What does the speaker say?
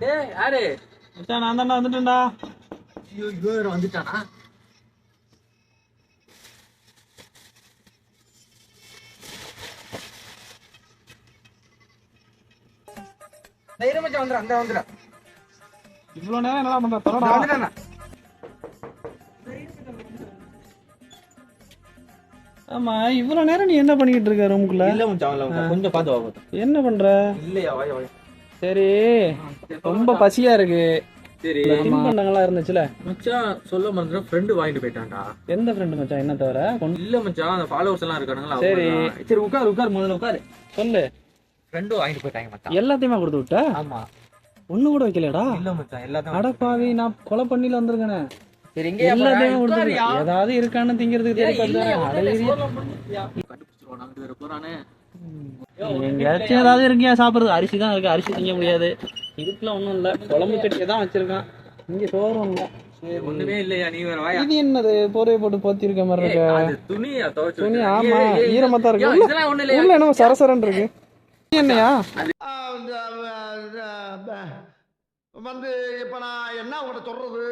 டேய் யாரு? மச்சான் நான் தான்டா வந்துட்டேன்டா. ஐயோ வந்துட்டானா? தைரியம் மச்சான் அந்த இவ்வளவு நேரம் என்னடா பண்ற? தரடா. ஆமா இவ்வளவு நேரம் நீ என்ன பண்ணிக்கிட்டு இருக்க ரூமுக்குள்ள இல்ல மச்சான் இல்ல மச்சான். கொஞ்சம் பார்த்து வா என்ன பண்ற? இல்லையா வாய் வாய். சரி ரொம்ப பசியா இருக்கு. சரி. இந்த தின்பண்டங்கள்லாம் இருந்துச்சுல. மச்சான் சொல்ல மறந்துட்டேன். ஃப்ரெண்டு வாங்கிட்டு போயிட்டான்டா. எந்த ஃப்ரெண்டு மச்சான்? என்ன தவிர? இல்ல மச்சான் அந்த ஃபாலோவர்ஸ் எல்லாம் இருக்கானுங்களா சரி. சரி உட்கார் உட்கார் முதல்ல உட்காரு. சொல்லு. ஃப்ரெண்டு வாங்கிட்டு போயிட்டாங்க மச்சான். எல்லாத்தையுமே கொடுத்து விட்ட? ஆமா. ஒண்ணு கூட வைக்கலடா இல்ல மச்சான் எல்லாத்தையும் அடப்பாவி நான் கொலை பண்ணில வந்திருக்கேனே. சரி எங்க எல்லாத்தையும் கொடுத்து ஏதாவது இருக்கான்னு திங்கிறதுக்கு தேடி கண்டுபிடிச்சிருவான் நாங்க வேற போறானே. எங்கேயாச்சும் ஏதாவது இருக்கியா சாப்பிடுறது. அரிசி தான் இருக்கு. அரிசி திங்க முடியாது. இதுக்குலாம் ஒண்ணும் இல்ல. குழம்பு சட்டியை தான் வச்சிருக்கான். இங்க சோறும் இல்ல. ஒண்ணுமே இல்லையா? நீ வேற வாயா. இது என்னது? போரைய போட்டு போத்தி இருக்க மாதிரி இருக்கு? அது துணியா துவைச்சு துணி. ஆமா. ஈரமா தான் இருக்கு. இதெல்லாம் ஒண்ணு இல்லையா? உள்ள என்னமோ சரசரன்னு இருக்கு. என்னையா? வந்து இப்ப நான் என்ன உங்கள்கிட்ட சொல்றது?